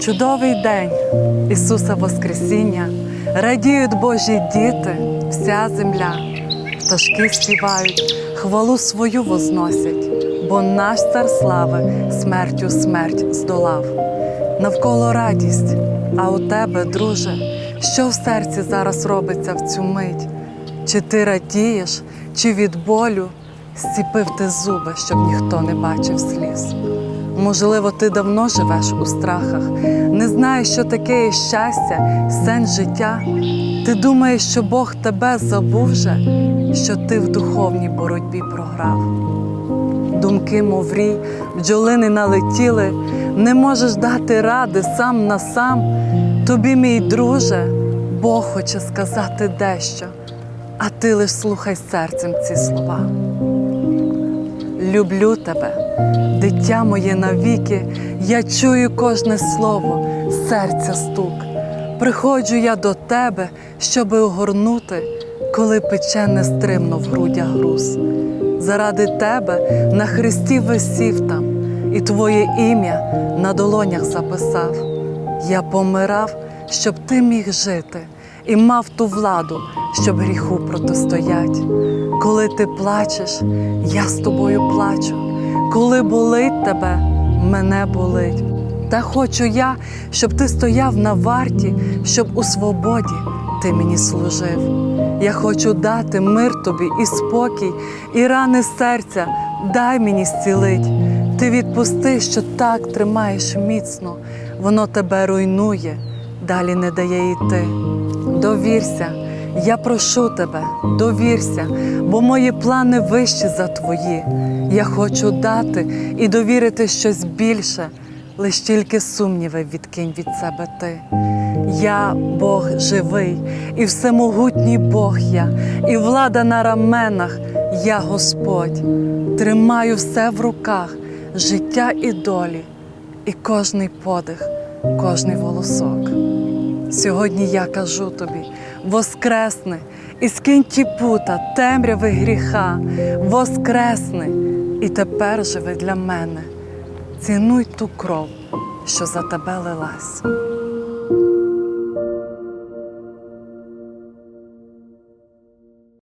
Чудовий день Ісуса Воскресіння, радіють Божі діти, вся земля, пташки співають, хвалу свою возносять, бо наш цар слави смертю смерть здолав. Навколо радість, а у тебе, друже, що в серці зараз робиться в цю мить? Чи ти радієш, чи від болю зціпив ти зуби, щоб ніхто не бачив сліз? Можливо, ти давно живеш у страхах, не знаєш, що таке є щастя, сенс життя. Ти думаєш, що Бог тебе забув вже, що ти в духовній боротьбі програв. Думки, мов рій, бджолини налетіли, не можеш дати ради сам на сам. Тобі, мій друже, Бог хоче сказати дещо, а ти лиш слухай серцем ці слова. Люблю тебе, дитя моє навіки, я чую кожне слово, серця стук. Приходжу я до тебе, щоби огорнути, коли пече нестримно в грудях груз. Заради тебе на хресті висів там, і твоє ім'я на долонях записав. Я помирав, щоб ти міг жити, і мав ту владу, щоб гріху протистоять. Коли ти плачеш, я з тобою плачу. Коли болить тебе, мене болить. Та хочу я, щоб ти стояв на варті, щоб у свободі ти мені служив. Я хочу дати мир тобі і спокій, і рани серця дай мені зцілить. Ти відпусти, що так тримаєш міцно, воно тебе руйнує, далі не дає йти. Довірся, я прошу тебе, довірся, бо мої плани вищі за твої. Я хочу дати і довірити щось більше, лиш тільки сумніви відкинь від себе ти. Я Бог живий, і всемогутній Бог я, і влада на раменах, я Господь. Тримаю все в руках, життя і долі, і кожний подих, кожний волосок. Сьогодні я кажу тобі: воскресни і скинь ті пута, темряви гріха, воскресни і тепер живи для мене. Цінуй ту кров, що за тебе лилась.